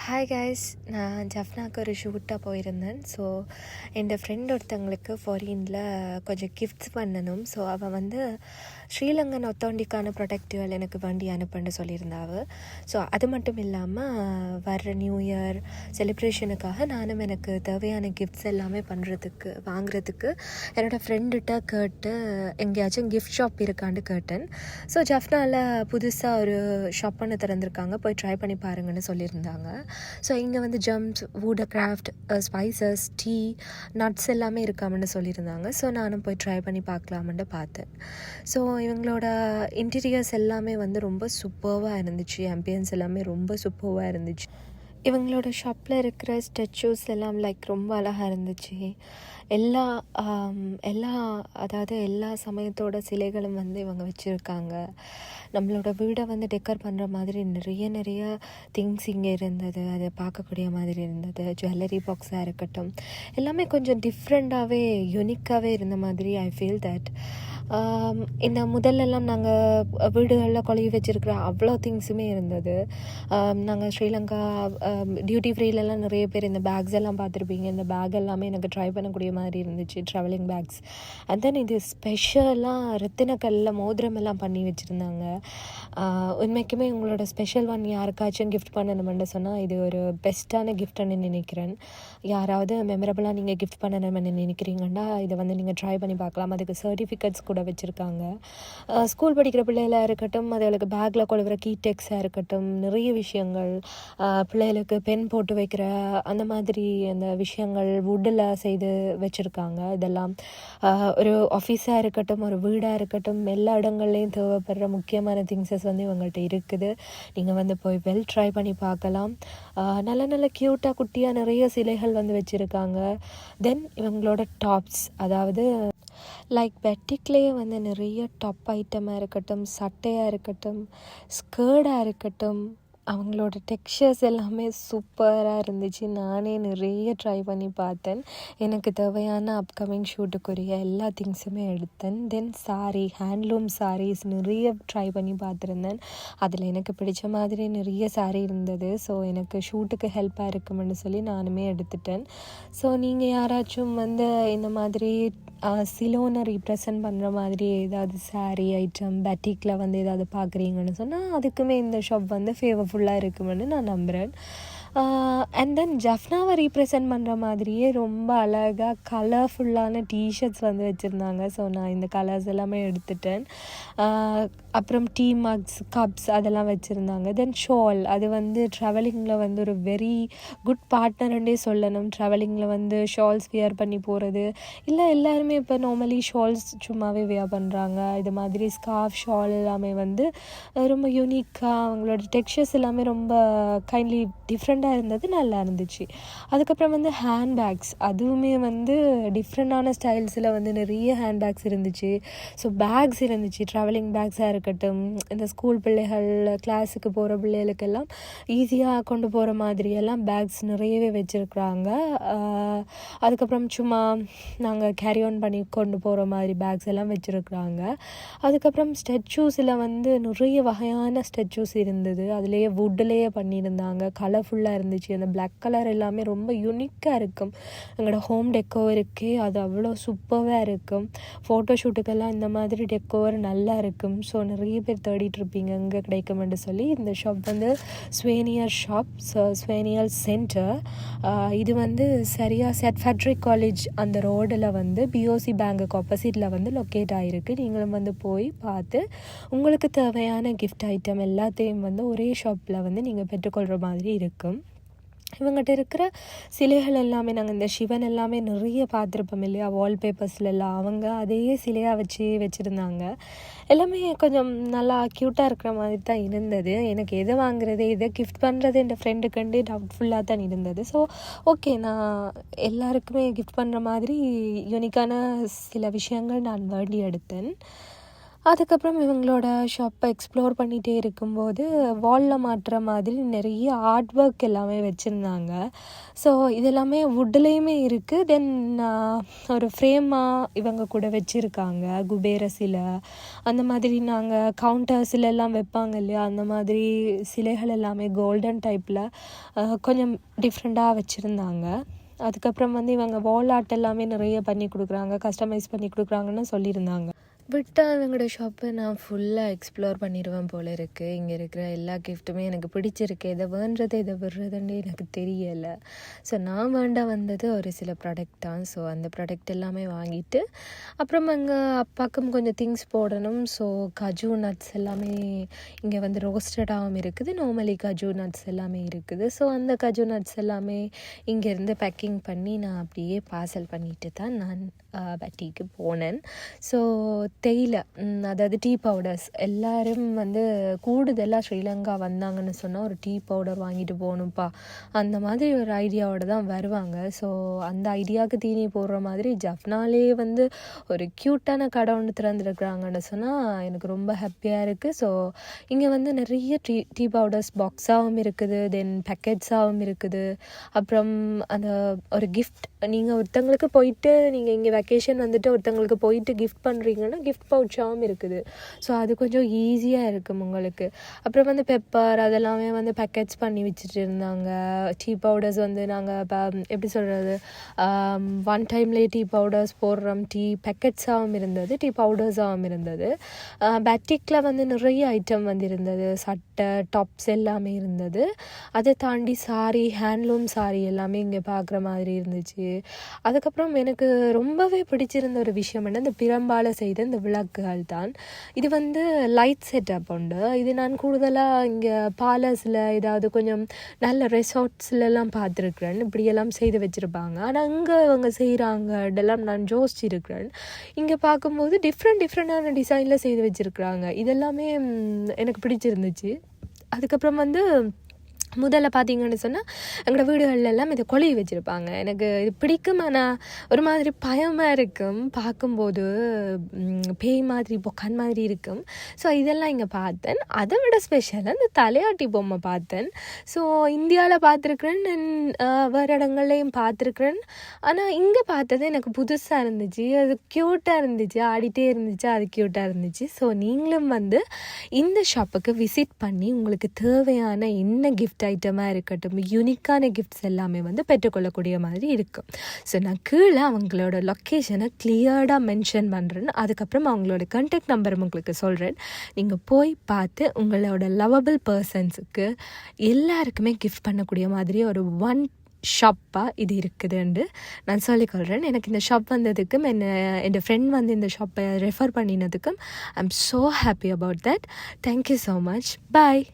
Hi guys நான் ஜஃப்னாக்கு ஒரு ஷூட்டாக போயிருந்தேன். ஸோ என் ஃப்ரெண்ட் ஒருத்தவங்களுக்கு ஃபாரினில் கொஞ்சம் கிஃப்ட்ஸ் பண்ணணும். ஸோ அவள் வந்து ஸ்ரீலங்கன் ஒத்தோண்டிக்கான ப்ரொடக்டிவல் எனக்கு வண்டி அனுப்புன்னு சொல்லியிருந்தாவ. ஸோ அது மட்டும் இல்லாமல் வர்ற நியூ இயர் செலிப்ரேஷனுக்காக நானும் எனக்கு தேவையான கிஃப்ட்ஸ் எல்லாமே பண்ணுறதுக்கு வாங்குறதுக்கு என்னோடய ஃப்ரெண்டுகிட்ட கேட்டு எங்கேயாச்சும் கிஃப்ட் ஷாப் இருக்கான்னு கேட்டேன். ஸோ ஜஃப்னாவில் புதுசாக ஒரு ஷாப் ஒன்று திறந்திருக்காங்க. போய் ட்ரை பண்ணி பாருங்கன்னு சொல்லியிருந்தாங்க. ஸோ இங்கே வந்து jams wood craft spices tea nuts எல்லாமே இருக்காமன்னு சொல்லியிருந்தாங்க. ஸோ நானும் போய் ட்ரை பண்ணி பார்க்கலாமென்னு பார்த்தேன். ஸோ இவங்களோட இன்டீரியர்ஸ் எல்லாமே வந்து ரொம்ப சூப்பர்வாக இருந்துச்சு. ஆம்பியன்ஸ் எல்லாமே ரொம்ப சூப்பர்வாக இருந்துச்சு. இவங்களோட ஷாப்பில் இருக்கிற ஸ்டெச்சூஸ் எல்லாம் லைக் ரொம்ப அழகாக இருந்துச்சு. எல்லா எல்லா அதாவது எல்லா சமயத்தோட சிலைகளும் வந்து இவங்க வச்சுருக்காங்க. நம்மளோட வீடை வந்து டெக்கர் பண்ணுற மாதிரி நிறைய நிறைய திங்ஸ் இங்கே இருந்தது. அதை பார்க்கக்கூடிய மாதிரி இருந்தது. ஜுவல்லரி பாக்ஸாக இருக்கட்டும். எல்லாமே கொஞ்சம் டிஃப்ரெண்ட்டாகவே யூனிக்காகவே இருந்த மாதிரி ஐ ஃபீல் தட் இந்த முதல்லலாம் நாங்கள் வீடுகளில் கொழுவி வச்சுருக்கிற அவ்வளோ திங்ஸுமே இருந்தது. நாங்கள் ஸ்ரீலங்கா டியூட்டி ஃப்ரீலலாம் நிறைய பேர் இந்த பேக்ஸ் எல்லாம் பார்த்துருப்பீங்க. இந்த பேக் எல்லாமே எனக்கு ட்ரை பண்ணக்கூடிய மாதிரி இருந்துச்சு ட்ராவலிங் பேக்ஸ் அண்ட் தென் இது ஸ்பெஷலாக ரத்தினக்கல்லில் மோதிரம் எல்லாம் பண்ணி வச்சுருந்தாங்க. உண்மைக்குமே உங்களோட ஸ்பெஷல் ஒன் யாருக்காச்சும் கிஃப்ட் பண்ணணும்னு சொன்னால் இது ஒரு பெஸ்ட்டான கிஃப்ட்னு நினைக்கிறேன். யாராவது மெமரபுளாக நீங்கள் கிஃப்ட் பண்ணணும்னு நினைக்கிறீங்கன்னா இதை வந்து நீங்கள் ட்ரை பண்ணி பார்க்கலாம். அதுக்கு சர்டிஃபிகேட்ஸ் கூட வச்சுருக்காங்க. ஸ்கூல் படிக்கிற பிள்ளைகளாக இருக்கட்டும் அதுகளுக்கு பேக்கில் கொழுவுற கீடெக்ஸாக இருக்கட்டும் நிறைய விஷயங்கள் பிள்ளைகளுக்கு பென் போட்டு வைக்கிற அந்த மாதிரி அந்த விஷயங்கள் வுட்டில் செய்து வச்சுருக்காங்க. இதெல்லாம் ஒரு ஆஃபீஸாக இருக்கட்டும் ஒரு வீடாக இருக்கட்டும் எல்லா இடங்கள்லேயும் தேவைப்படுற முக்கியமான திங்ஸஸ் வந்து இவங்கள்ட்ட இருக்குது. நீங்கள் வந்து போய் வெல் ட்ரை பண்ணி பார்க்கலாம். நல்ல நல்ல க்யூட்டாக குட்டியாக நிறைய சிலைகள் வந்து வச்சுருக்காங்க. தென் இவங்களோட டாப்ஸ் அதாவது லைக் பெட்டிக்லேயே வந்து நிறைய டாப் ஐட்டமாக இருக்கட்டும் சட்டையாக இருக்கட்டும் ஸ்கர்டாக இருக்கட்டும் அவங்களோட டெக்ஸ்சர்ஸ் எல்லாமே சூப்பராக இருந்துச்சு. நானே நிறைய ட்ரை பண்ணி பார்த்தேன். எனக்கு தேவையான அப்கமிங் ஷூட்டுக்குரிய எல்லா திங்ஸுமே எடுத்தேன். தென் சாரீ ஹேண்ட்லூம் சாரீஸ் நிறைய ட்ரை பண்ணி பார்த்துருந்தேன். அதில் எனக்கு பிடிச்ச மாதிரி நிறைய சாரீ இருந்தது. ஸோ எனக்கு ஷூட்டுக்கு ஹெல்ப்பாக இருக்குமென்னு சொல்லி நானுமே எடுத்துட்டேன். ஸோ நீங்கள் யாராச்சும் வந்து இந்த மாதிரி சிலோனை ரீப்ரசன்ட் பண்ணுற மாதிரி ஏதாவது சாரீ ஐட்டம் பெட்டிக்கில் வந்து ஏதாவது பார்க்குறீங்கன்னு சொன்னால் அதுக்குமே இந்த ஷாப் வந்து ஃபேவர் ஹெல்ப்ஃபுல்லாக இருக்கும்னு நான் நம்புகிறேன் அண்ட் தென் ஜஃப்னாவை ரீப்ரசன்ட் பண்ணுற மாதிரியே ரொம்ப அழகாக கலர்ஃபுல்லான டிஷர்ட்ஸ் வந்து வச்சுருந்தாங்க. ஸோ நான் இந்த கலர்ஸ் எல்லாமே எடுத்துட்டேன். அப்புறம் டீ மக்ஸ் கப்ஸ் அதெல்லாம் வச்சுருந்தாங்க. தென் ஷால் அது வந்து ட்ராவலிங்கில் வந்து ஒரு வெரி குட் பார்ட்னர்ன்றே சொல்லணும். ட்ராவலிங்கில் வந்து ஷால்ஸ் வியர் பண்ணி போகிறது இல்லை எல்லாருமே இப்போ நார்மலி ஷால்ஸ் சும்மாவே வியர் பண்ணுறாங்க இது மாதிரி ஸ்கார்ஃப் ஷால் எல்லாமே வந்து ரொம்ப யூனிக்காக அவங்களோட டெக்ஸ்சர்ஸ் எல்லாமே ரொம்ப கைண்ட்லி டிஃப்ரெண்ட் டிஃப்ரெண்ட்டாக இருந்தது நல்லா இருந்துச்சு. அதுக்கப்புறம் வந்து ஹேண்ட் பேக்ஸ் அதுவுமே வந்து டிஃப்ரெண்டான ஸ்டைல்ஸில் வந்து நிறைய ஹேண்ட் பேக்ஸ் இருந்துச்சு. ஸோ பேக்ஸ் இருந்துச்சு. ட்ராவலிங் பேக்ஸாக இருக்கட்டும் இந்த ஸ்கூல் பிள்ளைகள் கிளாஸுக்கு போகிற பிள்ளைகளுக்கெல்லாம் ஈஸியாக கொண்டு போகிற மாதிரியெல்லாம் பேக்ஸ் நிறையவே வச்சுருக்குறாங்க. அதுக்கப்புறம் சும்மா நாங்கள் கேரி ஆன் பண்ணி கொண்டு போகிற மாதிரி பேக்ஸ் எல்லாம் வச்சுருக்குறாங்க. அதுக்கப்புறம் ஸ்டெச்சூஸில் வந்து நிறைய வகையான ஸ்டெச்சூஸ் இருந்தது. அதுலேயே வுட்லேயே பண்ணியிருந்தாங்க. கலர்ஃபுல்லாக இருந்துச்சு. அந்த பிளாக் கலர் எல்லாமே ரொம்ப யூனிக்காக இருக்கும். எங்களோட ஹோம் டெக்கோவர் இருக்கே. அது அவ்வளோ சூப்பராக இருக்கும். ஃபோட்டோ ஷூட்டுக்கெல்லாம் இந்த மாதிரி டெக்கோவர் நல்லா இருக்கும். ஸோ நிறைய பேர் தேடிட்டு இருப்பீங்க. எங்கே கிடைக்கும்னு சொல்லி இந்த ஷாப் வந்து ஸ்வேனியர் ஷாப் ஸ்வேனியர் சென்டர் இது வந்து சரியாக செட் ஃபேக்ட்ரி காலேஜ் அந்த ரோடில் வந்து பிஓசி பேங்குக்கு ஆப்போசிட்டில் வந்து லொக்கேட் ஆகிருக்கு நீங்களும் வந்து போய் பார்த்து உங்களுக்கு தேவையான கிஃப்ட் ஐட்டம் எல்லாத்தையும் வந்து ஒரே ஷாப்பில் வந்து நீங்கள் பெற்றுக்கொள்கிற மாதிரி இருக்கும். இவங்ககிட்ட இருக்கிற சிலைகள் எல்லாமே நாங்கள் இந்த சிவன் எல்லாமே நிறைய பார்த்துருப்போம் இல்லையா? வால்பேப்பர்ஸ்ல எல்லாம். அவங்க அதே சிலையாக வச்சு வச்சுருந்தாங்க. எல்லாமே கொஞ்சம் நல்லா க்யூட்டாக இருக்கிற மாதிரி தான் இருந்தது. எனக்கு எதை வாங்குறது எதை கிஃப்ட் பண்ணுறது என் ஃப்ரெண்டுக்கண்டு டவுட்ஃபுல்லாக தான் இருந்தது. ஸோ ஓகே நான் எல்லாருக்குமே கிஃப்ட் பண்ணுற மாதிரி யூனிக்கான சில விஷயங்கள் நான் வேண்டி எடுத்தேன் அதுக்கப்புறம் இவங்களோட ஷாப்பை எக்ஸ்ப்ளோர் பண்ணிகிட்டே இருக்கும்போது வாலில் மாட்டுற மாதிரி நிறைய ஆர்ட் ஒர்க் எல்லாமே வச்சுருந்தாங்க. ஸோ இதெல்லாமே வுட்லேயுமே இருக்குது தென் ஒரு ஃப்ரேமாக இவங்க கூட வச்சுருக்காங்க. குபேர சிலை. அந்த மாதிரி நாங்கள் கவுண்டர் எல்லாம் வைப்பாங்க இல்லையா? அந்த மாதிரி சிலைகள் எல்லாமே கோல்டன் டைப்பில் கொஞ்சம் டிஃப்ரெண்ட்டாக வச்சுருந்தாங்க. அதுக்கப்புறம் வந்து இவங்க வால் ஆர்ட் எல்லாமே நிறைய பண்ணி கொடுக்குறாங்க கஸ்டமைஸ் பண்ணி கொடுக்குறாங்கன்னு சொல்லியிருந்தாங்க. விட்டால் இவங்களோட ஷாப்பை நான் ஃபுல்லாக எக்ஸ்ப்ளோர் பண்ணிடுவேன் போல் இருக்குது இங்கே இருக்கிற எல்லா கிஃப்ட்டுமே எனக்கு பிடிச்சிருக்கு. எதை வேண்டது எதை விடுறதுன்னு எனக்கு தெரியலை. ஸோ நான் வேண்ட வந்தது ஒரு சில ப்ராடக்ட் தான். ஸோ அந்த ப்ராடக்ட் எல்லாமே வாங்கிட்டு அப்புறம் எங்கள் அப்பாவுக்கும் கொஞ்சம் திங்ஸ் போடணும். ஸோ கஜு நட்ஸ் எல்லாமே இங்கே வந்து ரோஸ்டடாகவும் இருக்குது. நார்மலி கஜு நட்ஸ் எல்லாமே இருக்குது. ஸோ அந்த கஜு நட்ஸ் எல்லாமே இங்கேருந்து பேக்கிங் பண்ணி நான் அப்படியே பார்சல் பண்ணிட்டு தான் நான் பட்டிக்கு போனேன். ஸோ தேயிலை அதாவது டீ பவுடர்ஸ் எல்லாரும் வந்து கூடுதலாக ஸ்ரீலங்கா வந்தாங்கன்னு சொன்னால் ஒரு டீ பவுடர் வாங்கிட்டு போகணும்ப்பா. அந்த மாதிரி ஒரு ஐடியாவோட தான் வருவாங்க. ஸோ அந்த ஐடியாவுக்கு தீனி போடுற மாதிரி ஜஃப்னாலே வந்து ஒரு க்யூட்டான கடை ஒன்று திறந்துருக்குறாங்கன்னு சொன்னால் எனக்கு ரொம்ப ஹாப்பியாக இருக்குது ஸோ இங்கே வந்து நிறைய டீ டீ பவுடர்ஸ் பாக்ஸாகவும் இருக்குது தென் பேக்கெட்ஸாகவும் இருக்குது. அப்புறம் அந்த ஒரு கிஃப்ட் நீங்கள் ஒருத்தங்களுக்கு போயிட்டு நீங்கள் இங்கே வெக்கேஷன் வந்துட்டு ஒருத்தங்களுக்கு போயிட்டு கிஃப்ட் பண்ணுறீங்கன்னா கிஃப்ட் பவுச்சாகவும் இருக்குது. ஸோ அது கொஞ்சம் ஈஸியாக இருக்கும் உங்களுக்கு. அப்புறம் வந்து பெப்பர் அதெல்லாமே வந்து பேக்கெட்ஸ் பண்ணி வச்சுட்டு இருந்தாங்க. டீ பவுடர்ஸ் வந்து நாங்கள் இப்போ எப்படி சொல்கிறது ஒன் டைம்லேயே டீ பவுடர்ஸ் போடுறோம். டீ பேக்கெட்ஸாகவும் இருந்தது. டீ பவுடர்ஸாகவும் இருந்தது. பேட்டிக்கில் வந்து நிறைய ஐட்டம் வந்து இருந்தது. சட்டை டாப்ஸ் எல்லாமே இருந்தது. அதை தாண்டி சாரி ஹேண்ட்லூம் சாரி எல்லாமே இங்கே பார்க்குற மாதிரி இருந்துச்சு. அதுக்கப்புறம் எனக்கு ரொம்ப ரொம்பவே பிடிச்சிருந்த ஒரு விஷயம் என்ன இந்த பிரம்பால் செய்த இந்த விளக்குகள் தான் இது வந்து லைட் செட்டப் உண்டு. இது நான் கூடுதலாக இங்கே பாலஸில் ஏதாவது கொஞ்சம் நல்ல ரெசார்ட்ஸ்லலாம் பார்த்துருக்குறேன். இப்படியெல்லாம் செய்து வச்சுருப்பாங்க. ஆனால் அங்கே அவங்க செய்கிறாங்க இதெல்லாம் நான் யோசிச்சிருக்கிறேன். இங்கே பார்க்கும்போது டிஃப்ரெண்ட் டிஃப்ரெண்டான டிசைனில் செய்து வச்சுருக்குறாங்க. இதெல்லாமே எனக்கு பிடிச்சிருந்துச்சு. அதுக்கப்புறம் வந்து முதல்ல பார்த்தீங்கன்னு சொன்னால் எங்களோட வீடுகள்லாம் எல்லாம் இதை கொழுவி வச்சுருப்பாங்க. எனக்கு இது பிடிக்கும். ஆனால் ஒரு மாதிரி பயமாக இருக்கும். பார்க்கும்போது பேய் மாதிரி பொக்கான் மாதிரி இருக்கும். ஸோ இதெல்லாம் இங்கே பார்த்தேன் அதை விட ஸ்பெஷல் இந்த தலையாட்டி பொம்மை பார்த்தேன் ஸோ இந்தியாவில் பார்த்துருக்குறேன் வேறு இடங்கள்லையும் பார்த்துருக்குறேன் ஆனால் இங்கே பார்த்தது எனக்கு புதுசாக இருந்துச்சு. அது க்யூட்டாக இருந்துச்சு. ஆடிட்டே இருந்துச்சு. அது க்யூட்டாக இருந்துச்சு. ஸோ நீங்களும் வந்து இந்த ஷாப்புக்கு விசிட் பண்ணி உங்களுக்கு தேவையான என்ன கிஃப்ட் ஐட்டமாக இருக்கட்டும் யூனிக்கான கிஃப்ட்ஸ் எல்லாமே வந்து பெற்றுக்கொள்ளக்கூடிய மாதிரி இருக்கும் ஸோ நான் கீழே அவங்களோட லொக்கேஷனை கிளியர்டாக மென்ஷன் பண்ணுறேன் அதுக்கப்புறம் அவங்களோட கான்டாக்ட் நம்பர் உங்களுக்கு சொல்கிறேன் நீங்கள் போய் பார்த்து உங்களோட லவபிள் பர்சன்ஸுக்கு எல்லாருக்குமே கிஃப்ட் பண்ணக்கூடிய மாதிரி ஒரு ஒன் ஷாப்பாக இது இருக்குதுன்னு நான் சொல்லிக்கொள்கிறேன் எனக்கு இந்த ஷாப் வந்ததுக்கும் என்ன என் ஃப்ரெண்ட் வந்து இந்த ஷாப்பை refer பண்ணினதுக்கும் I am so happy about that thank you so much bye